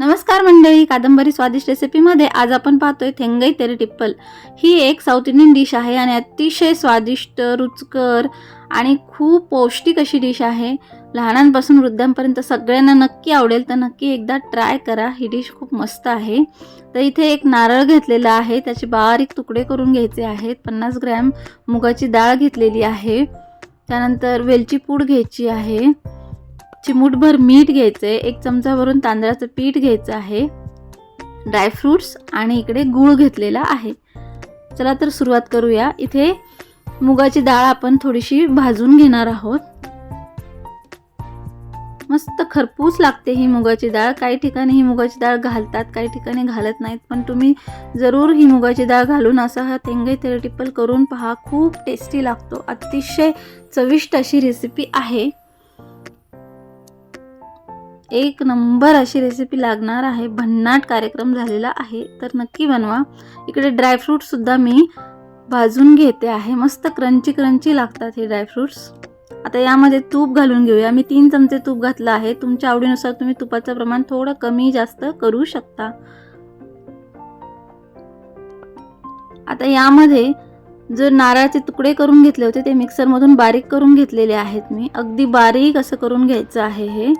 नमस्कार मंडळी कादंबरी स्वादिष्ट रेसिपीमध्ये आज आपण पाहतोय थेंगई तेरी टिप्पल. ही एक साऊथ इंडियन डिश आहे आणि अतिशय स्वादिष्ट रुचकर आणि खूप पौष्टिक अशी डिश आहे. लहानांपासून वृद्धांपर्यंत सगळ्यांना नक्की आवडेल तर नक्की एकदा ट्राय करा. ही डिश खूप मस्त आहे. तर इथे एक नारळ घेतलेला आहे त्याचे बारीक तुकडे करून घ्यायचे आहेत. पन्नास ग्रॅम मुगाची डाळ घेतलेली आहे. त्यानंतर वेलची पूड घ्यायची आहे. चिमूटभर मीठ घ्यायचं आहे एक चमचाभरून तांदळाचं पीठ घ्यायचं आहे ड्रायफ्रूट्स आणि इकडे गूळ घेतलेला आहे. चला तर सुरुवात करूया. इथे मुगाची डाळ आपण थोडीशी भाजून घेणार आहोत. मस्त खरपूस लागते ही मुगाची डाळ. काही ठिकाणी ही मुगाची डाळ घालतात काही ठिकाणी घालत नाहीत पण तुम्ही जरूर ही मुगाची डाळ घालून असा हा तेंगे तेरटिप्पल करून पहा. खूप टेस्टी लागतो. अतिशय चविष्ट अशी रेसिपी आहे. एक नंबर अशी रेसिपी लागणार आहे. भन्नाट कार्यक्रम झालेला आहे. तर नक्की बनवा. इकडे ड्रायफ्रूटसुद्धा मी भाजून घेते आहे. मस्त क्रंची क्रंची लागतात हे ड्रायफ्रूट्स आता यामध्ये तूप घालून घेऊया. मी तीन चमचे तूप घातलं आहे. तुमच्या आवडीनुसार तुम्ही तुपाचं प्रमाण थोडं कमी जास्त करू शकता. आता यामध्ये जर नारळाचे तुकडे करून घेतले होते ते मिक्सरमधून बारीक करून घेतलेले आहेत मी. अगदी बारीक असं करून घ्यायचं आहे हे.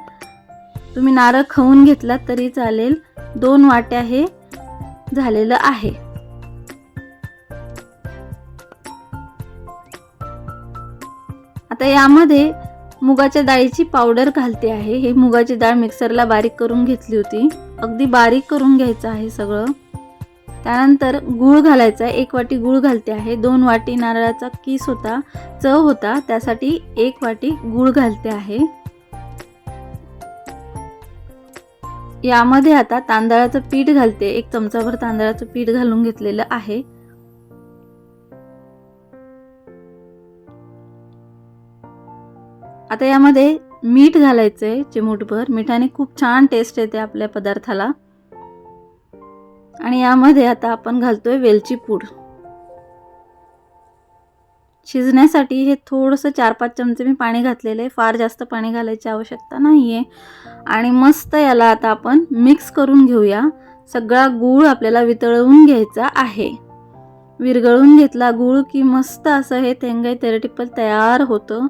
तुम्ही नारळ खाऊन घेतलात तरी चालेल. दोन वाट्या हे झालेलं आहे. आता यामध्ये मुगाच्या डाळीची पावडर घालते आहे. हे मुगाची डाळ मिक्सरला बारीक करून घेतली होती. अगदी बारीक करून घ्यायचं आहे सगळं. त्यानंतर गूळ घालायचा एक वाटी गूळ घालते आहे. दोन वाटी नारळाचा किस होता चव होता. त्यासाठी एक वाटी गूळ घालते आहे. यामध्ये आता तांदळाचं पीठ घालते. एक चमचाभर तांदळाचं पीठ घालून घेतलेलं आहे. आता यामध्ये मीठ घालायचंय चिमूटभर. मिठाने खूप छान टेस्ट येते आपल्या पदार्थाला. आणि यामध्ये आता आपण घालतोय वेलची पूड. शिजण्यासाठी हे थोडंसं चार पाच चमचे मी पाणी घातलेलं आहे. फार जास्त पाणी घालायची आवश्यकता नाही आहे आणि मस्त याला आता आपण मिक्स करून घेऊया. सगळा गूळ आपल्याला वितळवून घ्यायचा आहे. विरघळून घेतला गूळ की मस्त असं हे तेंगाई तेरटिप्पल तयार होतं.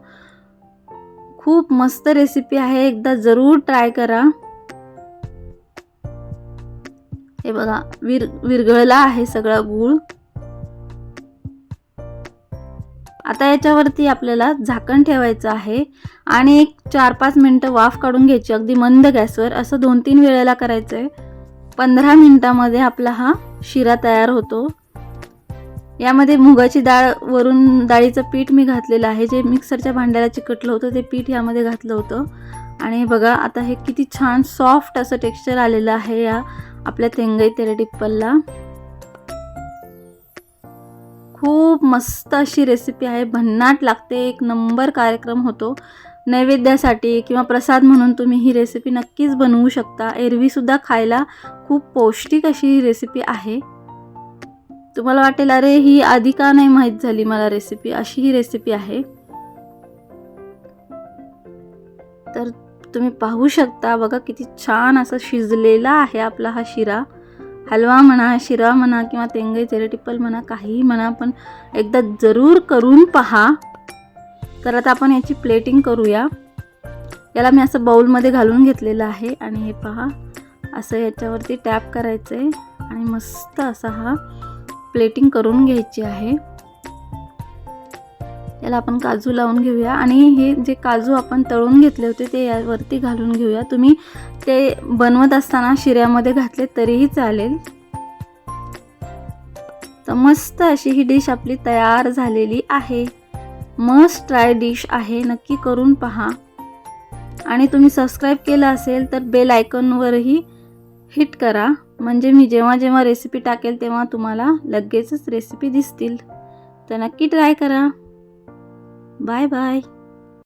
खूप मस्त रेसिपी आहे. एकदा जरूर ट्राय करा. हे बघा विर विरघळला आहे सगळा गूळ. आता याच्यावरती आपल्याला झाकण ठेवायचं आहे. आणि एक चार पाच मिनटं वाफ काढून घ्यायची. अगदी मंद गॅसवर. असं दोन तीन वेळेला करायचं आहे पंधरा मिनटामध्ये आपला हा शिरा तयार होतो. यामध्ये मुगाची डाळ वरून डाळीचं पीठ मी घातलेलं आहे. जे मिक्सरच्या भांड्याला चिकटलं होतं ते पीठ यामध्ये घातलं होतं. आणि बघा आता हे किती छान सॉफ्ट असं टेक्स्चर आलेलं आहे या आपल्या तेंगई तेरे टिप्पलला. खूप मस्त अशी रेसिपी आहे. भन्नाट लागते. एक नंबर कार्यक्रम होतो. नैवेद्यासाठी किंवा प्रसाद म्हणून तुम्ही ही रेसिपी नक्कीच बनवू शकता. एरवीसुद्धा खायला खूप पौष्टिक अशी ही रेसिपी आहे. तुम्हाला वाटेल अरे ही आधी का नाही माहीत झाली मला रेसिपी अशी ही रेसिपी आहे. तर तुम्ही पाहू शकता. बघा किती छान असं शिजलेला आहे आपला हा शिरा. हलवा म्हणा शिरा म्हणा किंवा तेंगे तेरेटिप्पल म्हणा काहीही म्हणा पण एकदा जरूर करून पहा. तर आता आपण याची प्लेटिंग करूया. याला मी असं बाऊलमध्ये घालून घेतलेलं आहे आणि हे पहा असं याच्यावरती टॅप करायचं आहे आणि मस्त असा हा प्लेटिंग करून घ्यायची आहे. याला आपण काजू लावून घेऊया. आणि हे जे काजू आपण तळून घेतले होते ते यावरती घालून घेऊया. तुम्ही ते बनवत असताना शिऱ्यामध्ये घातले तरीही चालेल. तर मस्त अशी ही डिश आपली तयार झालेली आहे. मस्ट ट्राय डिश आहे. नक्की करून पहा. आणि तुम्ही सबस्क्राईब केलं असेल तर बेल आयकॉनवरही हिट करा. म्हणजे मी जेव्हा जेव्हा रेसिपी टाकेल तेव्हा तुम्हाला लगेचच रेसिपी दिसतील. तर नक्की ट्राय करा. バイバイ。